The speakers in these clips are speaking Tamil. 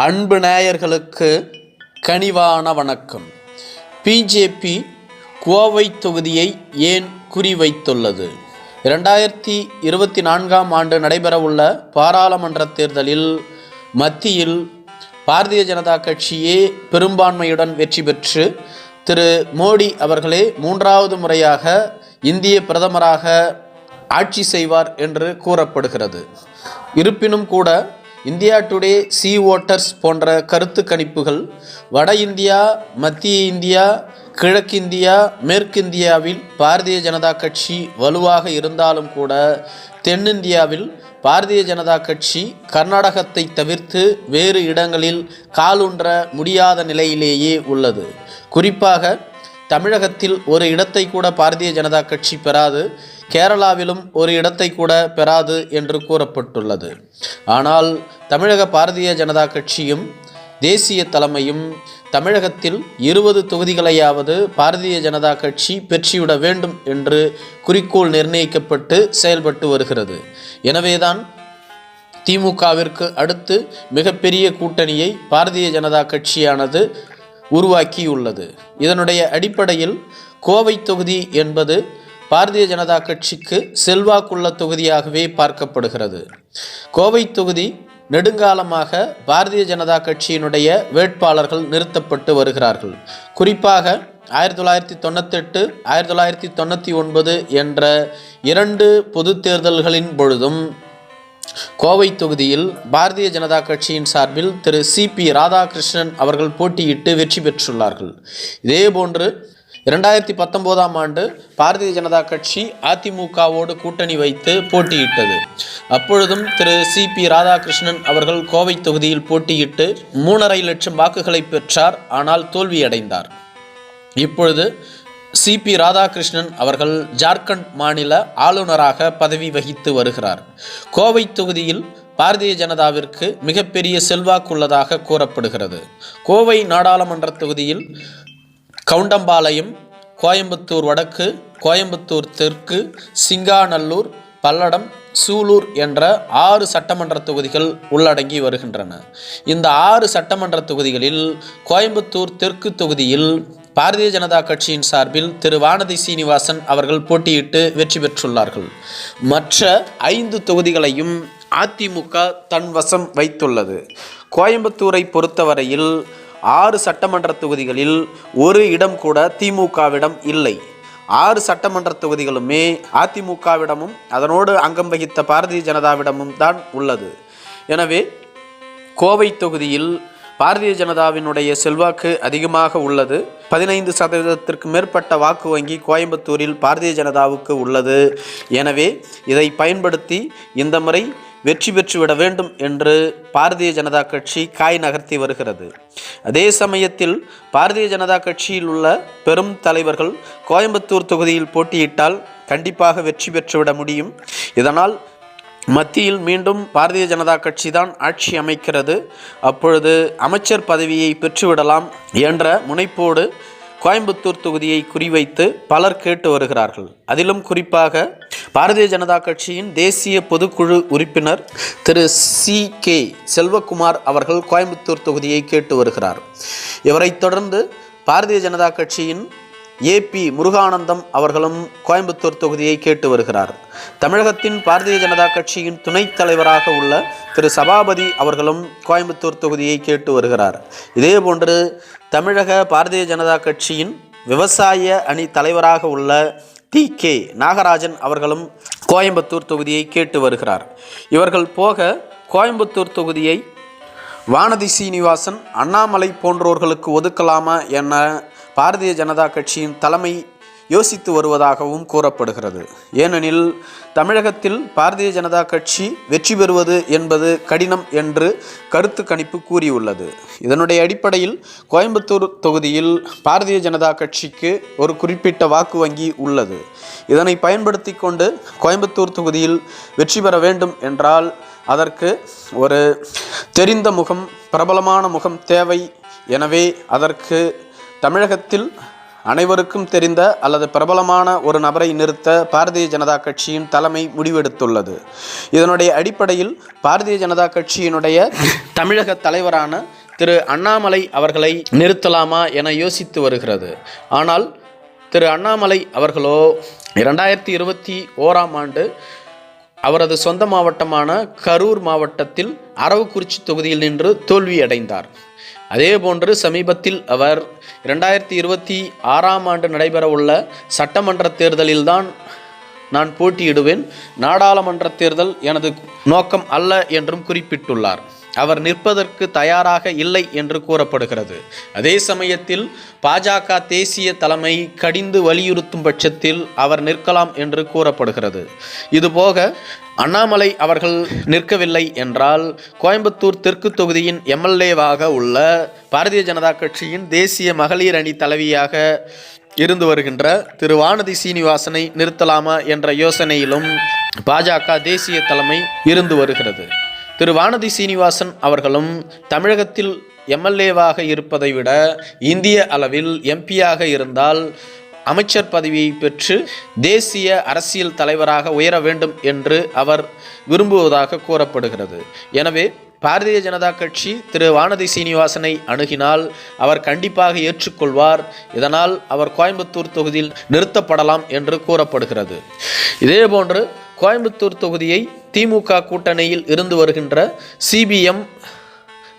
அன்பு நேயர்களுக்கு கனிவான வணக்கம். பிஜேபி கோவை தொகுதியை ஏன் குறிவைத்துள்ளது? இரண்டாயிரத்தி இருபத்தி நான்காம் ஆண்டு நடைபெறவுள்ள பாராளுமன்ற தேர்தலில் மத்தியில் பாரதிய ஜனதா கட்சியே பெரும்பான்மையுடன் வெற்றி பெற்று திரு மோடி அவர்களே மூன்றாவது முறையாக இந்திய பிரதமராக ஆட்சி செய்வார் என்று கூறப்படுகிறது. இருப்பினும் கூட இந்தியா டுடே சி ஓட்டர்ஸ் போன்ற கருத்து கணிப்புகள் வட இந்தியா மத்திய இந்தியா கிழக்கிந்தியா மேற்கிந்தியாவில் பாரதிய ஜனதா கட்சி வலுவாக இருந்தாலும் கூட தென்னிந்தியாவில் பாரதிய ஜனதா கட்சி கர்நாடகத்தை தவிர்த்து வேறு இடங்களில் காலூன்ற முடியாத நிலையிலேயே உள்ளது. குறிப்பாக தமிழகத்தில் ஒரு இடத்தை கூட பாரதிய ஜனதா கட்சி பெறாது கேரளாவிலும் ஒரு இடத்தை கூட பெறாது என்று கூறப்பட்டுள்ளது. ஆனால் தமிழக பாரதிய ஜனதா கட்சியும் தேசிய தலைமையும் தமிழகத்தில் இருபது தொகுதிகளையாவது பாரதிய ஜனதா கட்சி பெற்றிவிட வேண்டும் என்று குறிக்கோள் நிர்ணயிக்கப்பட்டு செயல்பட்டு வருகிறது. எனவேதான் திமுகவிற்கு அடுத்து மிகப்பெரிய கூட்டணியை பாரதிய ஜனதா கட்சியானது உருவாக்கியுள்ளது. இதனுடைய அடிப்படையில் கோவை தொகுதி என்பது பாரதிய ஜனதா கட்சிக்கு செல்வாக்குள்ள தொகுதியாகவே பார்க்கப்படுகிறது. கோவை தொகுதி நெடுங்காலமாக பாரதிய ஜனதா கட்சியினுடைய வேட்பாளர்கள் நிறுத்தப்பட்டு வருகிறார்கள். குறிப்பாக ஆயிரத்தி தொள்ளாயிரத்தி தொண்ணூத்தெட்டு ஆயிரத்தி தொள்ளாயிரத்தி தொண்ணூற்றி ஒன்பது என்ற இரண்டு பொது தேர்தல்களின் பொழுதும் கோவை தொகுதியில் பாரதிய ஜனதா கட்சியின் சார்பில் திரு சிபி ராதாகிருஷ்ணன் அவர்கள் போட்டியிட்டு வெற்றி பெற்றுள்ளார்கள். இதேபோன்று இரண்டாயிரத்தி பத்தொம்போதாம் ஆண்டு பாரதிய ஜனதா கட்சி அதிமுகவோடு கூட்டணி வைத்து போட்டியிட்டது. அப்பொழுதும் திரு சி பி ராதாகிருஷ்ணன் அவர்கள் கோவை தொகுதியில் போட்டியிட்டு மூணரை லட்சம் வாக்குகளை பெற்றார் ஆனால் தோல்வியடைந்தார். இப்பொழுது சிபி ராதாகிருஷ்ணன் அவர்கள் ஜார்க்கண்ட் மாநில ஆளுநராக பதவி வகித்து வருகிறார். கோவை தொகுதியில் பாரதிய ஜனதாவிற்கு மிகப்பெரிய செல்வாக்குள்ளதாக கூறப்படுகிறது. கோவை நாடாளுமன்ற தொகுதியில் கவுண்டம்பாளையம் கோயம்புத்தூர் வடக்கு கோயம்புத்தூர் தெற்கு சிங்காநல்லூர் பல்லடம் சூலூர் என்ற ஆறு சட்டமன்ற தொகுதிகள் உள்ளடங்கி வருகின்றன. இந்த ஆறு சட்டமன்ற தொகுதிகளில் கோயம்புத்தூர் தெற்கு தொகுதியில் பாரதிய ஜனதா கட்சியின் சார்பில் திரு. வானதி சீனிவாசன் அவர்கள் போட்டியிட்டு வெற்றி பெற்றுள்ளார்கள். மற்ற ஐந்து தொகுதிகளையும் அதிமுக தன் வசம் வைத்துள்ளது. கோயம்புத்தூரை பொறுத்தவரையில் ஆறு சட்டமன்ற தொகுதிகளில் ஒரு இடம் கூட திமுகவிடம் இல்லை. ஆறு சட்டமன்ற தொகுதிகளுமே அதிமுகவிடமும் அதனோடு அங்கம் வகித்த பாரதிய ஜனதாவிடமும் தான் உள்ளது. எனவே கோவை தொகுதியில் பாரதிய ஜனதாவினுடைய செல்வாக்கு அதிகமாக உள்ளது. பதினைந்து சதவீதத்திற்கு மேற்பட்ட வாக்கு வங்கி கோயம்புத்தூரில் பாரதிய ஜனதாவுக்கு உள்ளது. எனவே இதை பயன்படுத்தி இந்த முறை வெற்றி பெற்றுவிட வேண்டும் என்று பாரதிய ஜனதா கட்சி காய் நகர்த்தி வருகிறது. அதே சமயத்தில் பாரதிய ஜனதா கட்சியில் உள்ள பெரும் தலைவர்கள் கோயம்புத்தூர் தொகுதியில் போட்டியிட்டால் கண்டிப்பாக வெற்றி பெற்றுவிட முடியும். இதனால் மத்தியில் மீண்டும் பாரதிய ஜனதா கட்சி தான் ஆட்சி அமைக்கிறது. அப்பொழுது அமைச்சர் பதவியை பெற்றுவிடலாம் என்ற முனைப்போடு கோயம்புத்தூர் தொகுதியை குறிவைத்து பலர் கேட்டு வருகிறார்கள். அதிலும் குறிப்பாக பாரதிய ஜனதா கட்சியின் தேசிய பொதுக்குழு உறுப்பினர் திரு சி கே செல்வகுமார் அவர்கள் கோயம்புத்தூர் தொகுதியை கேட்டு வருகிறார். இவரைத் தொடர்ந்து பாரதிய ஜனதா கட்சியின் ஏபி முருகானந்தம் அவர்களும் கோயம்புத்தூர் தொகுதியை கேட்டு வருகிறார். தமிழகத்தின் பாரதிய ஜனதா கட்சியின் துணைத் தலைவராக உள்ள திரு சபாபதி அவர்களும் கோயம்புத்தூர் தொகுதியை கேட்டு வருகிறார். இதேபோன்று தமிழக பாரதிய ஜனதா கட்சியின் விவசாய அணி தலைவராக உள்ள டி கே நாகராஜன் அவர்களும் கோயம்புத்தூர் தொகுதியை கேட்டு வருகிறார். இவர்கள் போக கோயம்புத்தூர் தொகுதியை வானதி சீனிவாசன் அண்ணாமலை போன்றோர்களுக்கு ஒதுக்கலாமா என பாரதிய ஜனதா கட்சியின் தலைமை யோசித்து வருவதாகவும் கூறப்படுகிறது. ஏனெனில் தமிழகத்தில் பாரதிய ஜனதா கட்சி வெற்றி பெறுவது என்பது கடினம் என்று கருத்து கணிப்பு கூறியுள்ளது. இதனுடைய அடிப்படையில் கோயம்புத்தூர் தொகுதியில் பாரதிய ஜனதா கட்சிக்கு ஒரு குறிப்பிட்ட வாக்கு வங்கி உள்ளது. இதனை பயன்படுத்தி கொண்டு கோயம்புத்தூர் தொகுதியில் வெற்றி பெற வேண்டும் என்றால் அதற்கு ஒரு தெரிந்த முகம் பிரபலமான முகம் தேவை. எனவே அதற்கு தமிழகத்தில் அனைவருக்கும் தெரிந்த அல்லது பிரபலமான ஒரு நபரை நிறுத்த பாரதிய ஜனதா கட்சியின் தலைமை முடிவெடுத்துள்ளது. இதனுடைய அடிப்படையில் பாரதிய ஜனதா கட்சியினுடைய தமிழக தலைவரான திரு அண்ணாமலை அவர்களை நிறுத்தலாமா என யோசித்து வருகிறது. ஆனால் திரு அண்ணாமலை அவர்களோ இரண்டாயிரத்தி இருபத்தி ஓராம் ஆண்டு அவரது சொந்த மாவட்டமான கரூர் மாவட்டத்தில் அரவக்குறிச்சி தொகுதியில் நின்று தோல்வியடைந்தார். அதே போன்று சமீபத்தில் அவர் இரண்டாயிரத்தி இருபத்தி ஆறாம் ஆண்டு நடைபெறவுள்ள சட்டமன்ற தேர்தலில்தான் நான் போட்டியிடுவேன். நாடாளுமன்ற தேர்தல் எனது நோக்கம் அல்ல என்றும் குறிப்பிட்டுள்ளார். அவர் நிற்பதற்கு தயாராக இல்லை என்று கூறப்படுகிறது. அதே சமயத்தில் பாஜக தேசிய தலைமை கடிந்து வலியுறுத்தும் பட்சத்தில் அவர் நிற்கலாம் என்று கூறப்படுகிறது. இதுபோக அண்ணாமலை அவர்கள் நிற்கவில்லை என்றால் கோயம்புத்தூர் தெற்கு தொகுதியின் எம்எல்ஏவாக உள்ள பாரதிய ஜனதா கட்சியின் தேசிய மகளிர் அணி தலைவியாக இருந்து வருகின்ற திரு. வானதி சீனிவாசனை நிறுத்தலாமா என்ற யோசனையிலும் பாஜக தேசிய தலைமை இருந்து வருகிறது. திரு வானதி சீனிவாசன் அவர்களும் தமிழகத்தில் எம்எல்ஏவாக இருப்பதை விட இந்திய அளவில் எம்பியாக இருந்தால் அமைச்சர் பதவியை பெற்று தேசிய அரசியல் தலைவராக உயர வேண்டும் என்று அவர் விரும்புவதாக கூறப்படுகிறது. எனவே பாரதிய ஜனதா கட்சி திரு வானதி சீனிவாசனை அணுகினால் அவர் கண்டிப்பாக ஏற்றுக்கொள்வார். இதனால் அவர் கோயம்புத்தூர் தொகுதியில் நிறுத்தப்படலாம் என்று கூறப்படுகிறது. இதேபோன்று கோயம்புத்தூர் தொகுதியை திமுக கூட்டணியில் இருந்து வருகின்ற சிபிஎம்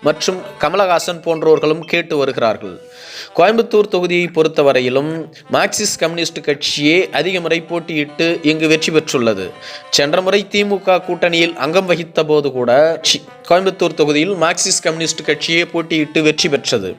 மற்றும் கமலஹாசன் போன்றோர்களும் கேட்டு வருகிறார்கள். கோயம்புத்தூர் தொகுதியை பொறுத்தவரையிலும் மார்க்சிஸ்ட் கம்யூனிஸ்ட் கட்சியே அதிக முறை போட்டியிட்டு இங்கு வெற்றி பெற்றுள்ளது. சென்ற முறை திமுக கூட்டணியில் அங்கம் வகித்த போது கூட சி- கோயம்புத்தூர் தொகுதியில் மார்க்சிஸ்ட் கம்யூனிஸ்ட் கட்சியே போட்டியிட்டு வெற்றி பெற்றது.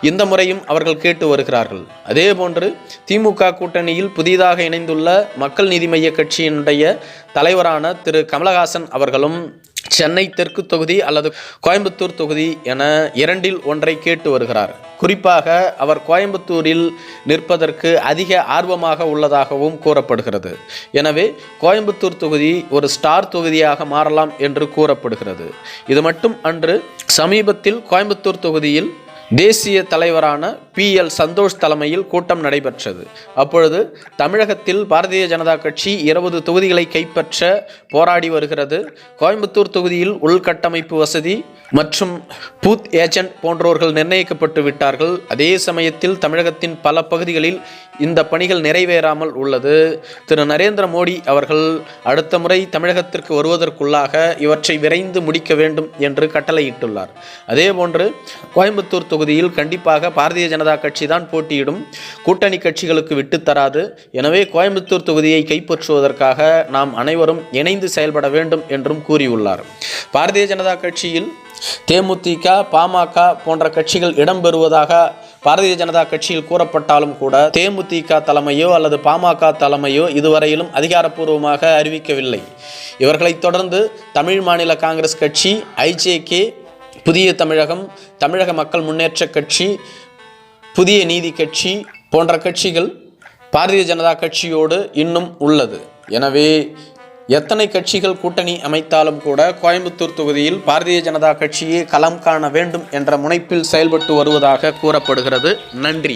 இந்த முறையும் அவர்கள் கேட்டு வருகிறார்கள். அதேபோன்று திமுக கூட்டணியில் புதிதாக இணைந்துள்ள மக்கள் நீதி மைய கட்சியினுடைய தலைவரான திரு கமலஹாசன் அவர்களும் சென்னை தெற்கு தொகுதி அல்லது கோயம்புத்தூர் தொகுதி என இரண்டில் ஒன்றை கேட்டு வருகிறார். குறிப்பாக அவர் கோயம்புத்தூரில் நிற்பதற்கு அதிக ஆர்வமாக உள்ளதாகவும் கூறப்படுகிறது. எனவே கோயம்புத்தூர் தொகுதி ஒரு ஸ்டார் தொகுதியாக மாறலாம் என்று கூறப்படுகிறது. இது மட்டும் அன்று சமீபத்தில் கோயம்புத்தூர் தொகுதியில் தேசிய தலைவரான பி எல் சந்தோஷ் தலைமையில் கூட்டம் நடைபெற்றது. அப்பொழுது தமிழகத்தில் பாரதிய ஜனதா கட்சி இருபது தொகுதிகளை கைப்பற்ற போராடி வருகிறது. கோயம்புத்தூர் தொகுதியில் உள்கட்டமைப்பு வசதி மற்றும் பூத் ஏஜென்ட் போன்றோர்கள் நிர்ணயிக்கப்பட்டு விட்டார்கள். அதே சமயத்தில் தமிழகத்தின் பல பகுதிகளில் இந்த பணிகள் நிறைவேறாமல் உள்ளது. திரு. நரேந்திர மோடி அவர்கள் அடுத்த முறை தமிழகத்திற்கு வருவதற்குள்ளாக இவற்றை விரைந்து முடிக்க வேண்டும் என்று கட்டளையிட்டுள்ளார். அதேபோன்று கோயம்புத்தூர் தொகுதியில் கண்டிப்பாக பாரதிய ஜனதா கட்சி தான் போட்டியிடும். கூட்டணி கட்சிகளுக்கு விட்டு தராது. எனவே கோயம்புத்தூர் தொகுதியை கைப்பற்றுவதற்காக நாம் அனைவரும் இணைந்து செயல்பட வேண்டும் என்றும் கூறியுள்ளார். பாரதிய ஜனதா கட்சியில் தேமுதிக பாமக போன்ற கட்சிகள் இடம்பெறுவதாக பாரதிய ஜனதா கட்சியில் கூறப்பட்டாலும் கூட தேமுதிக தலைமையோ அல்லது பாமக தலைமையோ இதுவரையிலும் அதிகாரப்பூர்வமாக அறிவிக்கவில்லை. இவர்களைத் தொடர்ந்து தமிழ் மாநில காங்கிரஸ் கட்சி ஐஜேகே புதிய தமிழகம் தமிழக மக்கள் முன்னேற்ற கட்சி புதிய நீதி கட்சி போன்ற கட்சிகள் பாரதிய ஜனதா கட்சியோடு இன்னும் உள்ளது. எனவே எத்தனை கட்சிகள் கூட்டணி அமைத்தாலும் கூட கோயம்புத்தூர் தொகுதியில் பாரதிய ஜனதா கட்சியே களம் காண வேண்டும் என்ற முனைப்பில் செயல்பட்டு வருவதாக கூறப்படுகிறது. நன்றி.